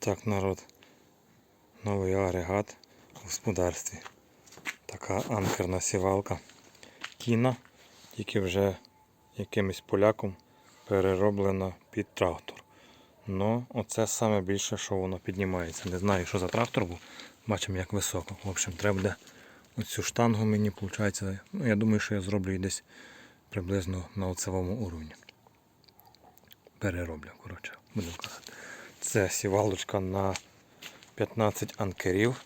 Так, народ. Новий агрегат в господарстві. Така анкерна сівалка. Кіна, тільки вже якимось поляком перероблена під трактор. Ну, оце саме більше, що воно піднімається. Не знаю, що за трактор був. Бачимо, як високо. В общем, треба буде оцю штангу мені, виходить. Ну, я думаю, що я зроблю її десь приблизно на оцевому уровні. Перероблю, коротше, будемо казати. Це сівалочка на 15 анкерів.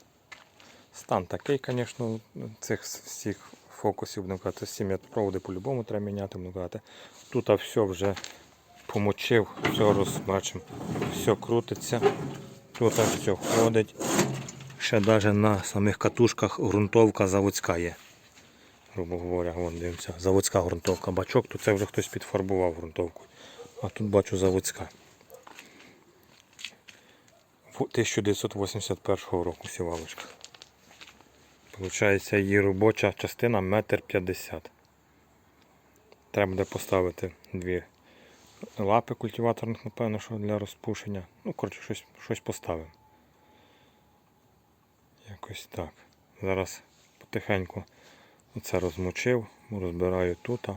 Стан такий, звісно, цих всіх фокусів, будемо казати, сім'я проводи по-любому треба міняти, будемо казати. Тут все вже помочив, все розбачимо, все крутиться, тут все ходить. Ще навіть на самих катушках ґрунтовка заводська є. Грубо говоря, вон дивимося, заводська ґрунтовка. Бачок, то це вже хтось підфарбував ґрунтовку. А тут бачу заводська. Фу- 1981 року сівалочка. Получається її робоча частина метр п'ятдесят. Треба буде поставити дві лапи культиваторних, напевно, що для розпушення. Ну, коротше, щось, щось поставимо. Якось так. Зараз потихеньку оце розмочив, розбираю тут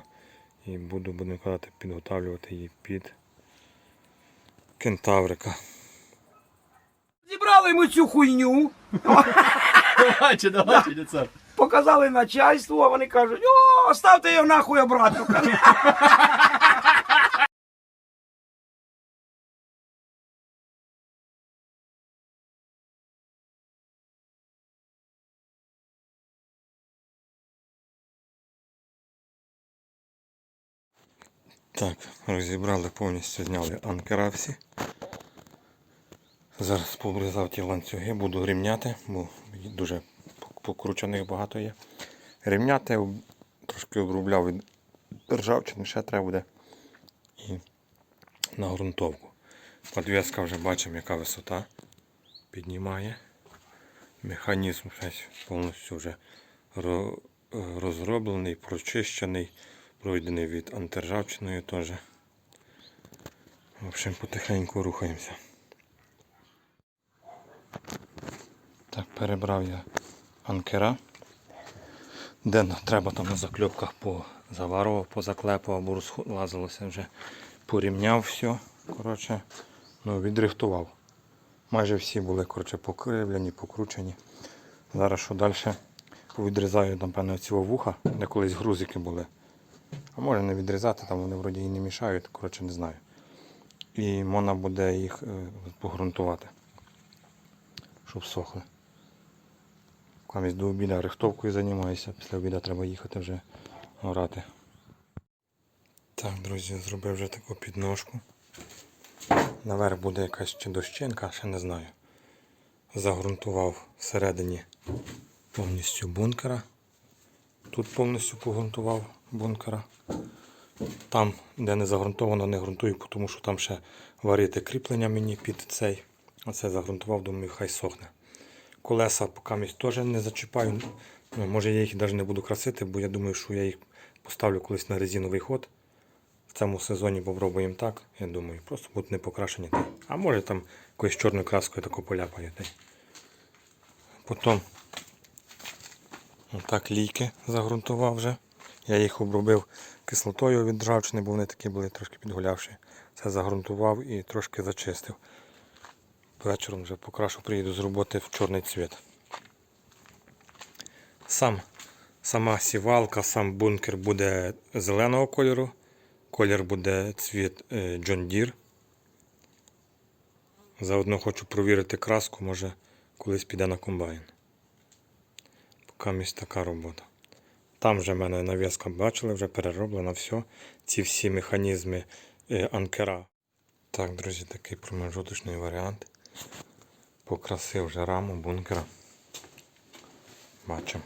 і буду, будемо казати, підготавлювати її під кентаврика. Зібрали ми цю хуйню, Давайте, давайте, децап. показали начальству, а вони кажуть, о, ставте його нахуй обратно. Так, розібрали повністю, зняли анкера всі. Зараз пообрізав ті ланцюги, буду рівняти, бо дуже покручених багато є. Рівняти, трошки обробляв від ржавчини, ще треба буде. І на ґрунтовку. Подвеска вже бачимо, яка висота піднімає. Механізм повністю вже е, розроблений, прочищений, пройдений від антиржавчиною теж. В общем, потихеньку рухаємося. Так, перебрав я анкера. Де треба там на закльопках позаварував, позаклепував, бо розлазилося вже. Порівняв все. Коротше, ну, відрихтував. Майже всі були коротше, покривлені, покручені. Зараз що далі відрізаю, напевно, ці вуха, де колись грузики були. А може не відрізати, там вони вроді і не мішають, коротше не знаю. І можна буде їх е, погрунтувати, щоб сохли. Камість до обіду рихтовкою займаюся, після обіду треба їхати вже орати. Так, друзі, зробив вже таку підножку. Наверх буде якась чи дощинка, ще не знаю. Загрунтував всередині повністю бункера. Тут повністю погрунтував бункера. Там, де не загрунтовано, не грунтую, тому що там ще варити кріплення мені під цей. Оце загрунтував, думаю, хай сохне. Колеса поки теж не зачіпаю. Ну, може я їх навіть не буду красити, бо я думаю, що я їх поставлю колись на резиновий ход. В цьому сезоні попробуємо так. Я думаю, просто будуть не покрашені. А може там якоюсь чорною краскою тако поляпаю. Потім отак лійки загрунтував вже. Я їх обробив кислотою від ржавчини, бо вони такі були трошки підгулявші. Це загрунтував і трошки зачистив. Вечором вже покрашу, приїду з роботи в чорний цвіт. Сам, сама сівалка, сам бункер буде зеленого кольору. Колір буде цвіт е, John Deere. Заодно хочу провірити краску, може колись піде на комбайн. Поки така робота. Там вже в мене нав'язка бачили, вже перероблено все. Ці всі механізми е, анкера. Так, друзі, такий промежуточний варіант. Покрасив вже раму бункера. Бачимо.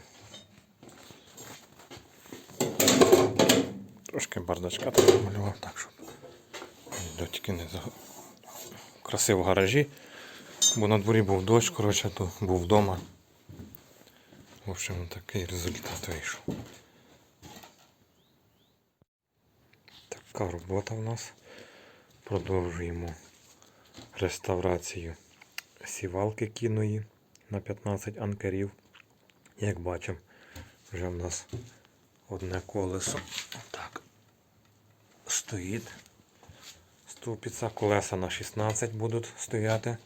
Трошки бардачка там намалював, так щоб дочки не за... Красив в гаражі, бо на дворі був дощ, коротше, то був вдома. В общем, такий результат вийшов. Така робота в нас. Продовжуємо реставрацію сівалки кіної на 15 анкерів. Як бачимо, вже в нас одне колесо так стоїть. Ступиця, колеса на 16 будуть стояти.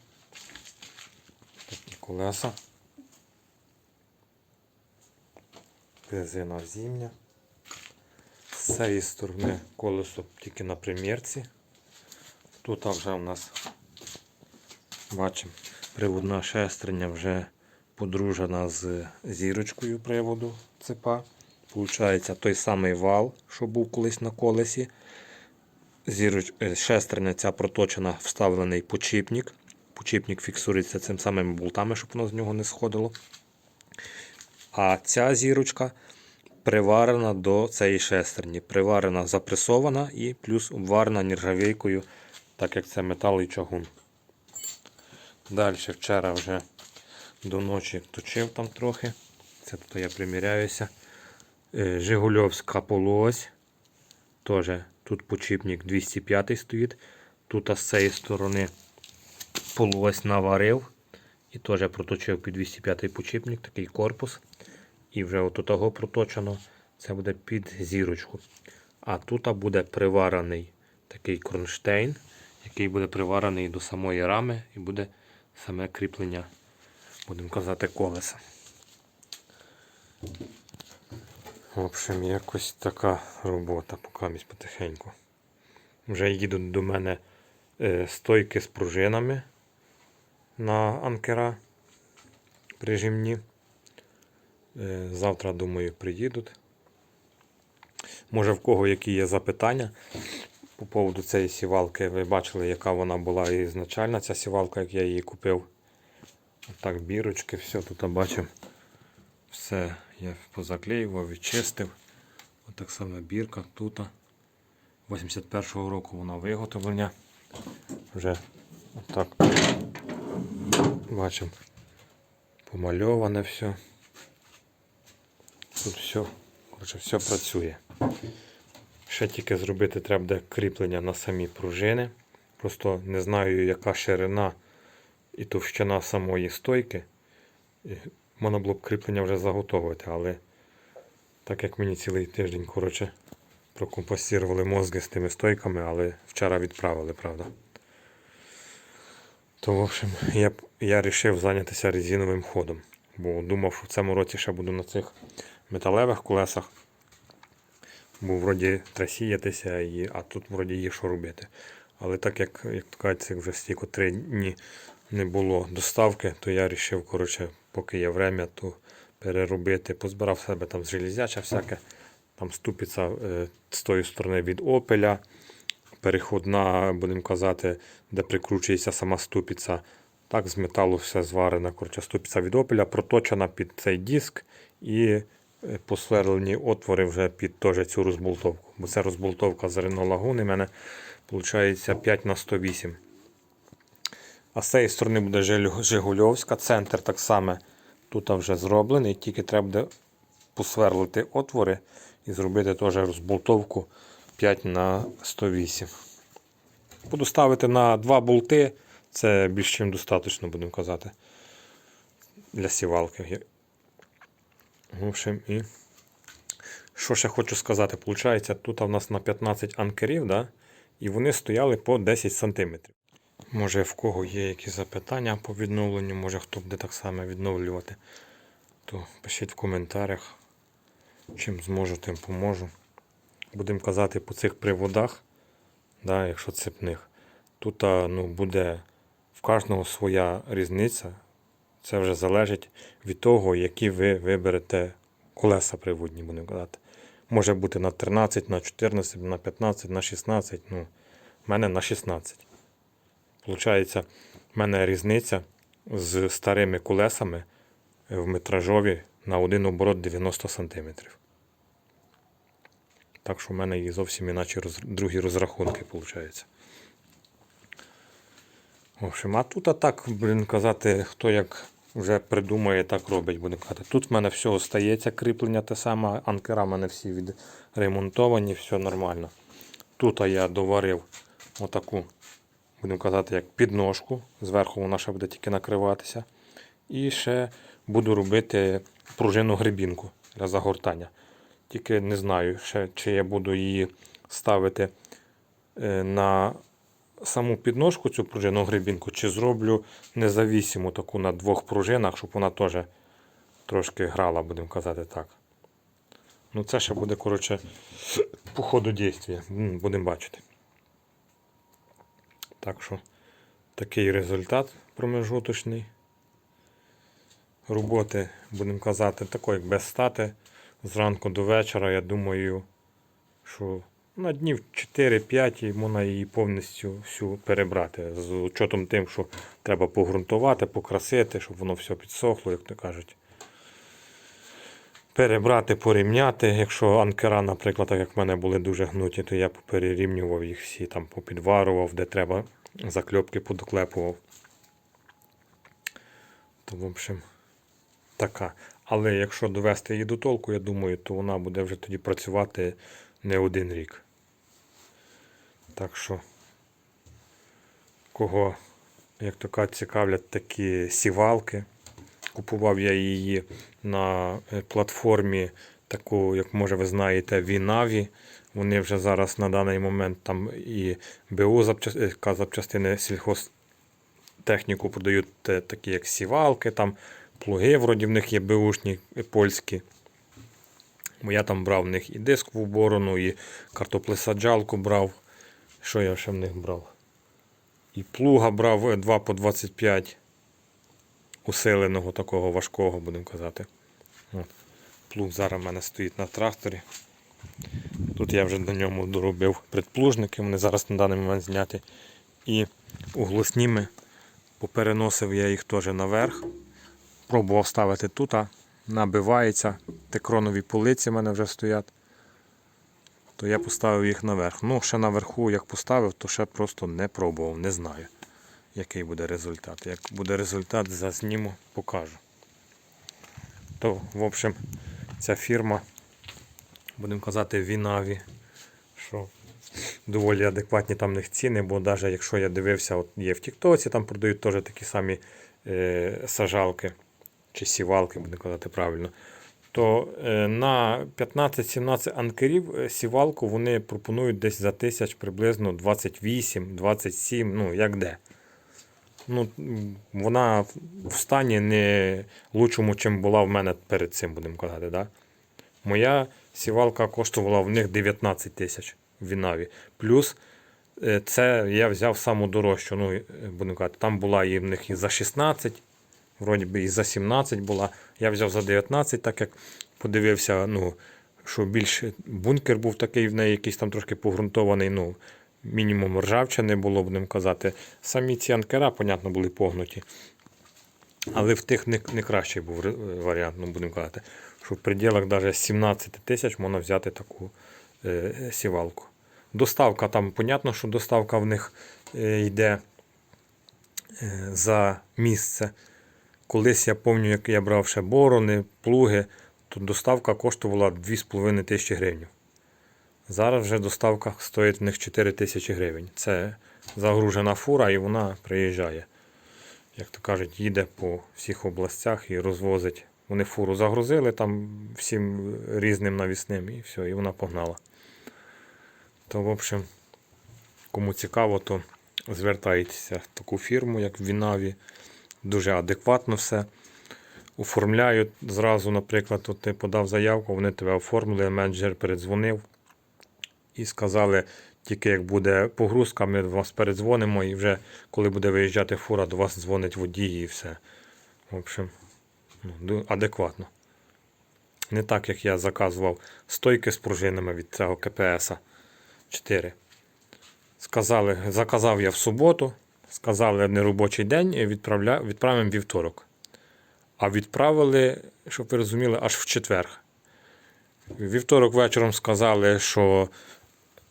Такі колеса. Резина зимня. З цієї сторони колесо тільки на примірці. Тут вже у нас бачимо приводна шестерня вже подружена з зірочкою приводу цепа. Получається той самий вал, що був колись на колесі. Зіроч... е, Шестерня ця проточена, вставлений почіпник. Почіпник фіксується цим самими болтами, щоб воно з нього не сходило. А ця зірочка приварена до цієї шестерні. Приварена, запресована і плюс обварена нержавійкою, так як це метал і чагун. Далі вчора вже до ночі точив там трохи. Це тут я приміряюся. Е, Жигульовська полуось. Теж тут почіпник 205 стоїть. Тут з цієї сторони полуось наварив. І теж проточив під 205 почіпник, такий корпус. І вже от того проточено. Це буде під зірочку. А тут буде приварений такий кронштейн, який буде приварений до самої рами і буде саме кріплення, будемо казати, колеса. В общем, якось така робота, покамість потихеньку. Вже їдуть до мене е, стойки з пружинами на анкера прижимні. Е, Завтра, думаю, приїдуть. Може, в кого які є запитання по поводу цієї сівалки. Ви бачили, яка вона була ізначальна, ця сівалка, як я її купив. Так, бірочки, все тут бачимо. Все я позаклеював, відчистив. Отак саме бірка тут. 81-го року вона виготовлення. Вже отак бачимо помальоване все. Тут все, коротше, все працює. Ще тільки зробити треба буде кріплення на самі пружини. Просто не знаю, яка ширина і товщина самої стойки. Можна було б кріплення вже заготовити, але так як мені цілий тиждень коротше, прокомпостували мозги з тими стойками, але вчора відправили, правда. То, в общем, я, я вирішив зайнятися резиновим ходом. Бо думав, що в цьому році ще буду на цих металевих колесах. Бо вроді треба сіятися, і, а тут вроді є що робити. Але так як, як це вже стільки три дні не було доставки, то я вирішив, коротше, поки є время, то переробити. Позбирав себе там железяча всяке. Там ступиця е, з тої сторони від опеля. Переходна, будемо казати, де прикручується сама ступиця. Так, з металу все зварено. Коротше, ступиця від опеля проточена під цей диск і посверлені отвори вже під теж цю розболтовку. Бо це розболтовка з Renault Lagoon у мене виходить 5 на 108. А з цієї сторони буде Жигульовська, центр так само тут вже зроблений, тільки треба буде посверлити отвори і зробити теж розболтовку 5 на 108. Буду ставити на два болти, це більш чим достатньо, будемо казати, для сівалки. В общем, і що ще хочу сказати, Получається, тут у нас на 15 анкерів, да? і вони стояли по 10 см. Може в кого є якісь запитання по відновленню, може хто буде так само відновлювати, то пишіть в коментарях. Чим зможу, тим поможу. Будемо казати по цих приводах, да, якщо цепних, тут ну, буде в кожного своя різниця. Це вже залежить від того, які ви виберете колеса приводні, будемо казати. Може бути на 13, на 14, на 15, на 16. Ну, в мене на 16. Получається, в мене різниця з старими колесами в метражові на один оборот 90 см. Так що в мене і зовсім іначе роз... другі розрахунки виходять. В общем, а тут а так, блін, казати, хто як вже придумає, так робить, буде казати. Тут в мене все остається, кріплення те саме, анкера в мене всі відремонтовані, все нормально. Тут я доварив отаку будемо казати, як підножку. Зверху вона ще буде тільки накриватися. І ще буду робити пружину грибінку для загортання. Тільки не знаю, ще, чи я буду її ставити е, на саму підножку, цю пружину грибінку, чи зроблю незавісиму таку на двох пружинах, щоб вона теж трошки грала, будемо казати так. Ну, це ще буде, коротше, по ходу дійства. Будемо бачити. Так що такий результат промежуточний. Роботи, будемо казати, такої, як без стати. Зранку до вечора, я думаю, що на днів 4-5 і можна її повністю всю перебрати. З учетом тим, що треба погрунтувати, покрасити, щоб воно все підсохло, як то кажуть. Перебрати, порівняти. Якщо анкера, наприклад, так як в мене були дуже гнуті, то я перерівнював їх всі, там попідварував, де треба, закльопки подоклепував. То, в общем, така. Але якщо довести її до толку, я думаю, то вона буде вже тоді працювати не один рік. Так що, кого, як то кажуть, цікавлять такі сівалки. Купував я її на е, платформі, таку, як може ви знаєте, Вінаві. Вони вже зараз на даний момент там і БУ е, запчастини сільхозтехніку продають е, такі, як сівалки, там плуги, вроді в них є БУшні польські. Бо я там брав в них і дискову борону, і картоплесаджалку брав. Що я ще в них брав? І плуга брав е, 2 по 25 усиленого такого важкого, будемо казати. Плуг зараз в мене стоїть на тракторі. Тут я вже на ньому доробив предплужники, вони зараз на даний момент зняті. І углосніми попереносив я їх теж наверх. Пробував ставити тут, набивається. Текронові полиці в мене вже стоять. То я поставив їх наверх. Ну, ще наверху, як поставив, то ще просто не пробував, не знаю який буде результат. Як буде результат, зазніму, покажу. То, в общем, ця фірма, будемо казати, Вінаві, що доволі адекватні там них ціни, бо навіть якщо я дивився, от є в Тіктоці, там продають теж такі самі е, сажалки чи сівалки, будемо казати правильно. То е, на 15-17 анкерів е, сівалку вони пропонують десь за тисяч приблизно 28-27, ну як де ну, вона в стані не лучшому, чим була в мене перед цим, будемо казати. Да? Моя сівалка коштувала в них 19 тисяч в Вінаві. Плюс е, це я взяв саму дорожчу. Ну, будемо казати, там була і в них і за 16, вроді би і за 17 була. Я взяв за 19, так як подивився, ну, що більше бункер був такий в неї, якийсь там трошки погрунтований. Ну, мінімум ржавчини було, будемо казати. Самі ці анкера, понятно, були погнуті. Але в тих не, не кращий був варіант, ну, будемо казати, що в пределах навіть 17 тисяч можна взяти таку е, сівалку. Доставка там, понятно, що доставка в них е, йде е, за місце. Колись я пам'ятаю, як я брав ще борони, плуги, то доставка коштувала 2,5 тисячі гривень. Зараз вже доставка стоїть в них 4 тисячі гривень. Це загружена фура і вона приїжджає. Як то кажуть, їде по всіх областях і розвозить. Вони фуру загрузили там всім різним навісним і все, і вона погнала. То, в общем, кому цікаво, то звертайтеся в таку фірму, як в Вінаві. Дуже адекватно все. Оформляють зразу, наприклад, от ти подав заявку, вони тебе оформили, менеджер передзвонив і сказали, тільки як буде погрузка, ми вас передзвонимо, і вже коли буде виїжджати фура, до вас дзвонить водій і все. В общем, ну, адекватно. Не так, як я заказував стойки з пружинами від цього КПС 4. Сказали, заказав я в суботу, сказали неробочий день, відправля, відправимо вівторок. А відправили, щоб ви розуміли, аж в четвер. Вівторок вечором сказали, що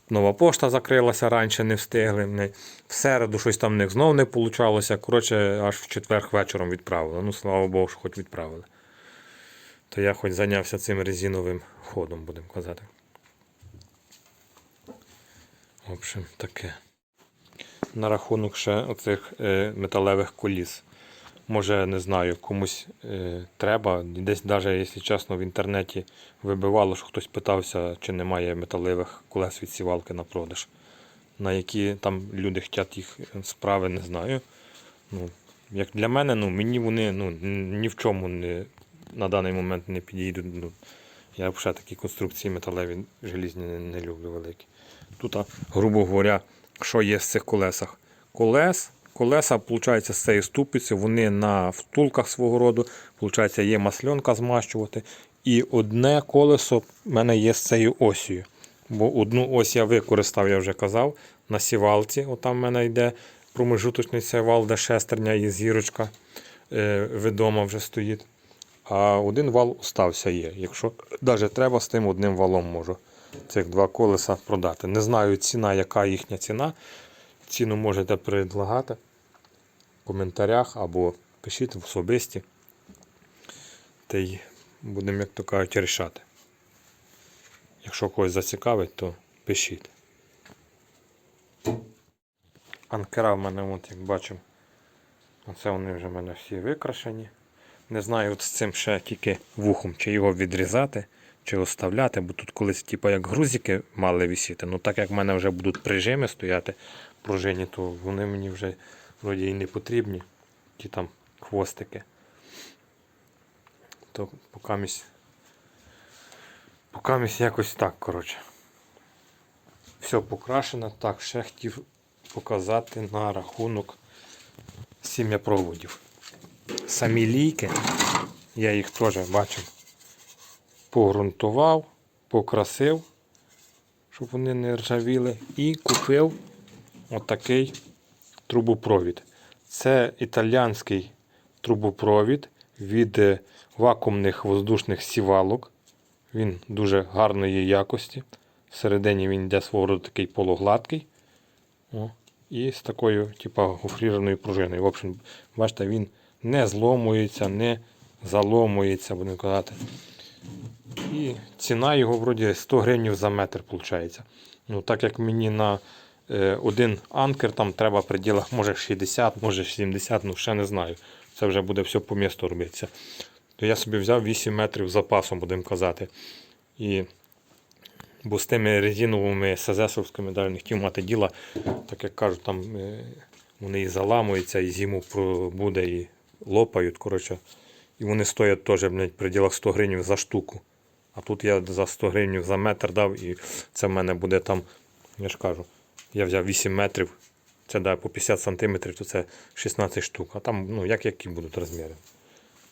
нова пошта закрилася раніше, не встигли. В середу щось там в них знов не вийшло. Коротше, аж в четвер вечором відправили. Ну, слава Богу, що хоч відправили. То я хоч зайнявся цим резиновим ходом, будемо казати. В общем, таке. На рахунок ще оцих е, металевих коліс. Може, не знаю, комусь е, треба. Десь, навіть, якщо чесно, в інтернеті вибивало, що хтось питався, чи немає металевих колес від сівалки на продаж. На які там люди хочуть їх справи, не знаю. Ну, як для мене, ну, мені вони ну, ні в чому не, на даний момент не підійдуть. Ну, я взагалі такі конструкції металеві желізні не, не люблю великі. Тут, грубо говоря, що є з цих колесах? Колес, колеса, виходить, з цієї ступиці, вони на втулках свого роду, виходить, є масльонка змащувати. І одне колесо в мене є з цією осію. Бо одну ось я використав, я вже казав, на сівалці. Отам в мене йде промежуточний сівал, де шестерня і зірочка е, відома вже стоїть. А один вал остався є. Якщо навіть треба, з тим одним валом можу цих два колеса продати. Не знаю ціна, яка їхня ціна. Ціну можете предлагати в коментарях або пишіть в особисті. Та й будемо, як то кажуть, рішати. Якщо когось зацікавить, то пишіть. Анкера в мене, от, як бачимо, оце вони вже в мене всі викрашені. Не знаю, от з цим ще тільки вухом, чи його відрізати, чи оставляти, бо тут колись, типу, як грузики мали висіти. Ну так як в мене вже будуть прижими стояти пружині, то вони мені вже вроді і не потрібні. Ті там хвостики. То покамість, покамість якось так, коротше. Все покрашено. Так, ще хотів показати на рахунок сім'япроводів. Самі лійки, я їх теж бачив, погрунтував, покрасив, щоб вони не ржавіли, і купив отакий трубопровід. Це італіанський трубопровід від е, вакуумних воздушних сівалок. Він дуже гарної якості. Всередині він йде свого роду такий пологладкий. О, і з такою, типа, гофрірованою пружиною. В общем, бачите, він не зломується, не заломується, будемо казати. І ціна його вроді 100 гривень за метр виходить. Ну, так як мені на е, один анкер там треба в пределах, може 60, може 70, ну ще не знаю. Це вже буде все по місту робитися. То я собі взяв 8 метрів запасом, будемо казати. І Бо з тими резиновими СЗСовськими навіть не хотів мати діла, так як кажуть, там е, вони і заламуються, і зиму буде, і лопають. Коротше. І вони стоять теж блядь, в пределах 100 гривень за штуку. А тут я за 100 гривень за метр дав, і це в мене буде там, я ж кажу, я взяв 8 метрів, це да, по 50 сантиметрів, то це 16 штук. А там, ну, як які будуть розміри.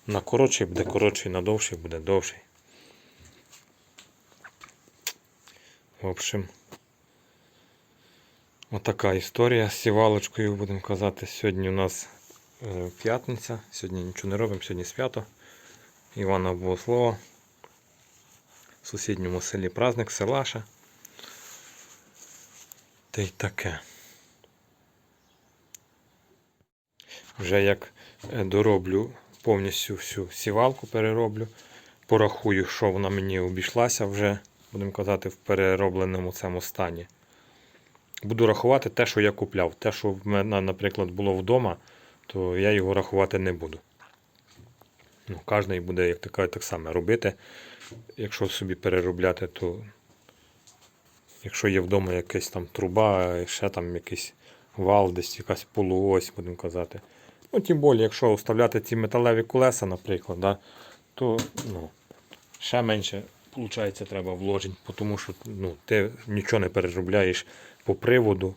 На коротший буде коротший, на довший буде довший. В общем, отака історія з сівалочкою, будемо казати. Сьогодні у нас п'ятниця, сьогодні нічого не робимо, сьогодні свято. Івана Богослова. В сусідньому селі праздник Селаша. Та й таке. Вже як е, дороблю повністю всю сівалку перероблю, порахую, що вона мені обійшлася вже будемо казати, в переробленому цьому стані. Буду рахувати те, що я купляв. Те, що в мене, наприклад, було вдома, то я його рахувати не буду. Ну, Кожен буде, як така, так само робити. Якщо собі переробляти, то якщо є вдома якась там труба, ще там якийсь вал, десь якась полуось, будемо казати. Ну, тим більше, якщо вставляти ці металеві колеса, наприклад, да, то ну, ще менше Получається, треба вложень, тому що ну, ти нічого не переробляєш по приводу,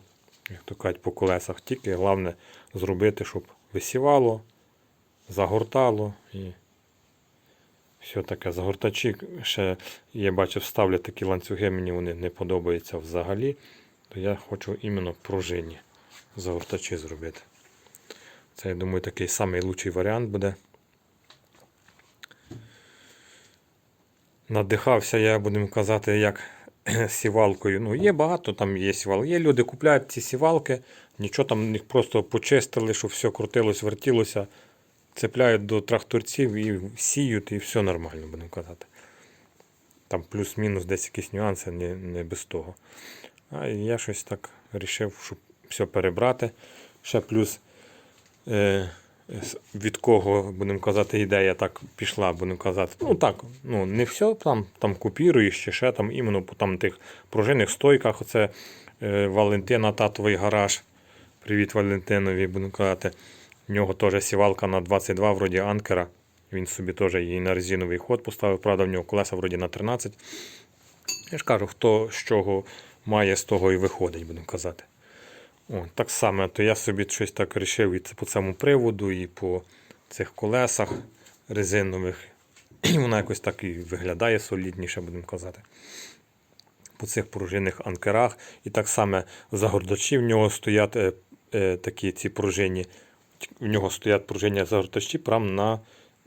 як то кажуть, по колесах. Тільки головне зробити, щоб висівало, загортало і все таке. Загортачі ще я бачив, ставлять такі ланцюги, мені вони не подобаються взагалі. То я хочу іменно пружинні загортачі зробити. Це, я думаю, такий самий лучший варіант буде. Надихався я, будемо казати, як сівалкою. Ну, є багато там є сівал. Є люди купляють ці сівалки, нічого там їх просто почистили, щоб все крутилось, вертілося, цепляють до тракторців і сіють, і все нормально, будемо казати. Там плюс-мінус десь якісь нюанси, не, не без того. А я щось так вирішив, щоб все перебрати. Ще плюс е, від кого, будемо казати, ідея так пішла, будемо казати. Ну так, ну не все там, там купіруєш чи ще там іменно по там тих пружинних стойках. Оце е, Валентина, татовий гараж. Привіт Валентинові, будемо казати. В нього теж сівалка на 22, вроді анкера. Він собі теж її на резиновий ход поставив. Правда, в нього колеса вроді на 13. Я ж кажу, хто з чого має, з того і виходить, будемо казати. О, так само, то я собі щось так вирішив і по цьому приводу, і по цих колесах резинових. І вона якось так і виглядає солідніше, будемо казати. По цих пружинних анкерах. І так само загордачі в нього стоять е, е, такі ці пружинні. В нього стоять пружинні загордачі прямо на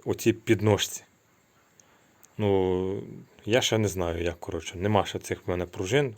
оцій підножці. Ну, я ще не знаю, як коротше. Нема ще цих в мене пружин.